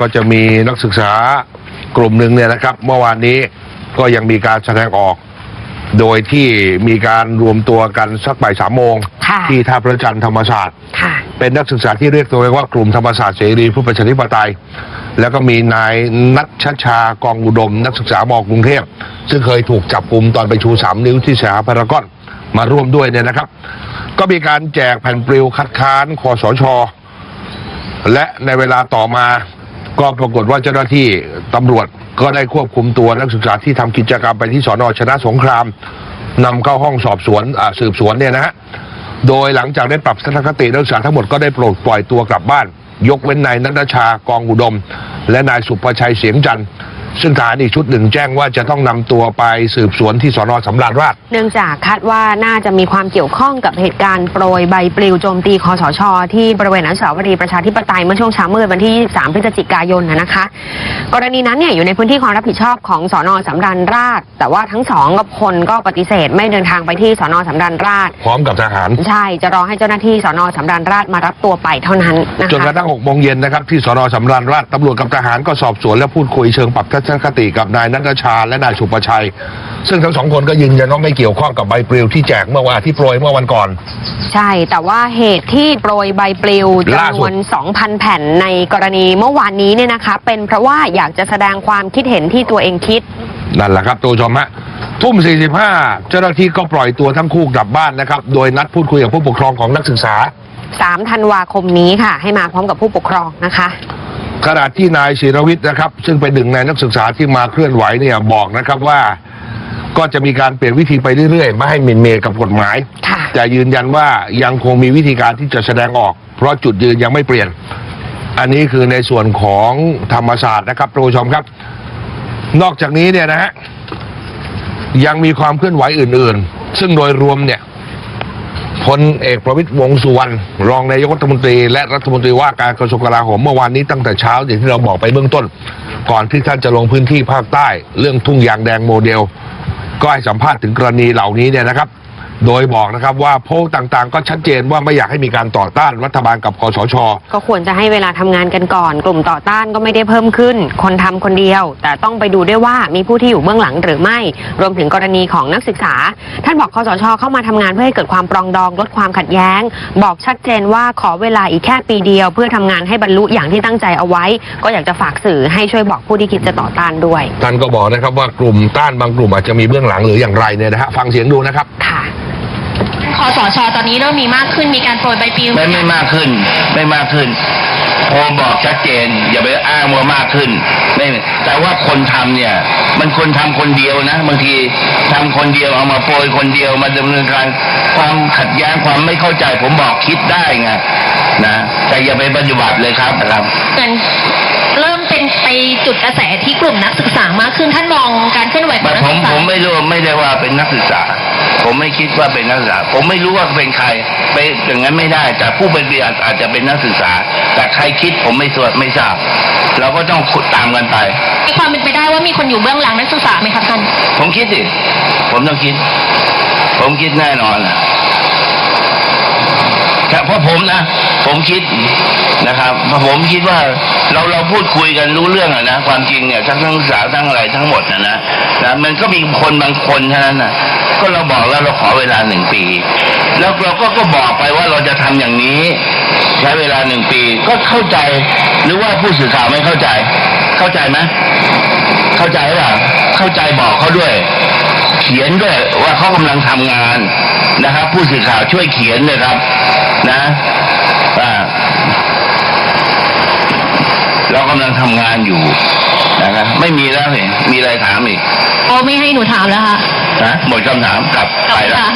ก็จะมีนักศึกษากลุ่มหนึ่งเนี่ยนะครับ เมื่อวานนี้ก็ยังมีการแสดงออก โดยที่มีการรวมตัวกันสักบ่ายสามโมงค่ะที่ท่าพระจันทร์ธรรมศาสตร์ ค่ะ เป็นนักศึกษาที่เรียกตัวเองว่ากลุ่มธรรมศาสตร์เสรีผู้ประชาธิปไตย แล้วก็มีนายนัทชชากองอุดม นักศึกษามกรุงเทพซึ่งเคยถูกจับกลุ่มตอนไปชูสามนิ้วที่สยามพารากอนมาร่วมด้วยเนี่ยนะครับ ก็มีการแจกแผ่นปลิวคัดค้านคอสชและในเวลาต่อมา ก็ปรากฏว่าเจ้าหน้าที่ตำรวจก็ได้ควบคุมตัวนักศึกษาที่ทำกิจกรรมไปที่สอนอชนะสงครามนำเข้าห้องสอบสวนอ่าสืบสวนเนี่ยนะฮะโดยหลังจากได้ปรับทัศนคตินักศึกษาทั้งหมดก็ได้โปรดปล่อยตัวกลับบ้าน ยกเว้นนายนัทชากองอุดม และนายสุภชัยเสียงจันทร์ ซึ่งทหารอีกชุดหนึ่งแจ้งว่าจะต้องนำตัวไปสืบสวนที่สอนอสำราญราชเนื่องจากคาดว่าน่าจะมีความเกี่ยวข้องกับเหตุการณ์โปรยใบปลิวโจมตีคอสช ที่บริเวณอนุสาวรีย์ประชาธิปไตยเมื่อช่วงเช้ามืดวันที่ 23 พฤศจิกายนนะนะคะ กรณีนั้นเนี่ยอยู่ในพื้นที่ความรับผิดชอบของสอนอสำราญราชแต่ว่าทั้งสองกับคนก็ปฏิเสธไม่เดินทางไปที่สอนอสำราญราชพร้อมกับทหาร ใช่จะรอให้เจ้าหน้าที่สอนอสำราญราชมารับตัวไปเท่านั้นนะจนกคะระทั่ง6โมงเย็นนะครับที่สอนอสำราญราชตำรวจกับทหารก็สอบสวนและพูดคุยเชิงปรับทัศนคติกับนายนัทชาและนายสุประชัย ซึ่งทั้งสองคนก็ยืนยันว่าไม่เกี่ยวข้องกับใบปลิวที่แจกเมื่อวานที่โปรยเมื่อวันก่อน ใช่แต่ว่าเหตุที่โปรยใบปลิวจำนวน 2,000 แผ่นในกรณีเมื่อวานนี้เนี่ยนะคะ เป็นเพราะว่าอยากจะแสดงความคิดเห็นที่ตัวเองคิดนั่นแหละครับตัวชมฮะทุ่ม 45 เจ้าหน้าที่ก็ปล่อยตัวทั้งคู่กลับบ้านนะครับ โดยนัดพูดคุยกับผู้ปกครองของนักศึกษา 3 ธันวาคมนี้ค่ะ ให้มาพร้อมกับผู้ปกครองนะคะ ขณะที่นายศิรวิทย์นะครับ ซึ่งเป็นหนึ่งในนักศึกษาที่มาเคลื่อนไหวเนี่ยบอกนะครับว่าก็จะมีการเปลี่ยนวิธีไปเรื่อยๆ ไม่ให้หมินเมย์กับกฎหมายค่ะแต่ยืนยันว่ายังคงมีวิธีการที่จะแสดงออก เพราะจุดยืนยังไม่เปลี่ยน อันนี้คือในส่วนของธรรมศาสตร์นะครับท่านผู้ชมครับ นอกจากนี้เนี่ยนะฮะยังมีความเคลื่อนไหวอื่น ๆ ซึ่งโดยรวมเนี่ย พลเอกประวิตยวงสุวรรณรองนายกรัฐมนตรี และรัฐมนตรีว่าการกระทรวงกลาโหมเมื่อวานนี้ตั้งแต่เช้าอย่างที่เราบอกไปเบื้องต้น ก่อนที่ท่านจะลงพื้นที่ภาคใต้ เรื่องทุ่งยางแดงโมเดล ก็ให้สัมภาษณ์ถึงกรณีเหล่านี้เนี่ยนะครับ โดยบอกนะครับว่าโพลต่างๆ ก็ชัดเจนว่าไม่อยากให้มีการต่อต้านรัฐบาลกับคอสช ก็ควรจะให้เวลาทำงานกันก่อน กลุ่มต่อต้านก็ไม่ได้เพิ่มขึ้น คนทำคนเดียว แต่ต้องไปดูด้วยว่ามีผู้ที่อยู่เบื้องหลังหรือไม่ รวมถึงกรณีของนักศึกษา ท่านบอกคอสช เข้ามาทำงานเพื่อให้เกิดความปรองดองลดความขัดแย้ง บอกชัดเจนว่าขอเวลาอีกแค่ปีเดียว เพื่อทำงานให้บรรลุอย่างที่ตั้งใจเอาไว้ ก็อยากจะฝากสื่อให้ช่วยบอกผู้ที่คิดจะต่อต้านด้วยท่านก็บอกนะครับว่ากลุ่มต้านบางกลุ่มอาจจะมีเบื้องหลังหรืออย่างไรเนี่ยนะฮะฟังเสียงดูนะครับ ค่ะ คอสชตอนนี้เริ่มมีมากขึ้นมีการโปรยใบปลิวไม่ไม่มากขึ้น ไม่มากขึ้นโอบอกชัดเจน อย่าไปอ้างว่ามากขึ้นไม่แต่ว่าคนทำเนี่ย มันคนทำคนเดียวนะบางทีทำคนเดียวเอามาโปรยคนเดียวมาดำเนินการความขัดแย้งความไม่เข้าใจ ผมบอกคิดได้ไงนะแต่อย่าไปปฏิบัติเลยครับนะครับเหมือนเริ่มเป็นไปจุดกระแสที่กลุ่มนักศึกษามากขึ้นท่านมองการเคลื่อนไหวของนักผมศึกษาผมไม่รู้ไม่ได้ว่าเป็นนักศึกษา ผมไม่คิดว่าเป็นนักศึกษา ผมไม่รู้ว่าเป็นใคร ไปอย่างนั้นไม่ได้ แต่ผู้เป็นเรียนอาจจะเป็นนักศึกษา แต่ใครคิดผมไม่สวดไม่ทราบ เราก็ต้องขุดตามกันไปมีความเป็นไปได้ว่ามีคนอยู่เบื้องหลังนักศึกษาไหมคะท่าน ผมคิดดิผมต้องคิด ผมคิดแน่นอนแต่เพราะผมนะ ผมคิดนะครับเพราะผมคิดว่า เราเราพูดคุยกันรู้เรื่องอะนะความจริงเนี่ยทั้งนักศึกษาทั้งอะไรทั้งหมดนะนะนะมันก็มีคนบางคนเท่านั้นนะก็เราบอกแล้วเราขอเวลาหนึ่งปี แล้วเราก็ก็บอกไปว่าเราจะทำอย่างนี้ ใช้เวลาหนึ่งปีก็เข้าใจ หรือว่าผู้สื่อข่าวไม่เข้าใจ เข้าใจไหมเข้าใจว่าเข้าใจบอกเขาด้วย เขียนด้วยว่าเขากำลังทำงานนะครับ ผู้สื่อข่าวช่วยเขียนเลยครับ นะอ่า เรากำลังทำงานอยู่นะครับไม่มีแล้วเห็นมีอะไรถามอีกโอ้ไม่ให้หนูถามแล้วค่ะนะหมดคำถามกลับไปแล้วค่ะ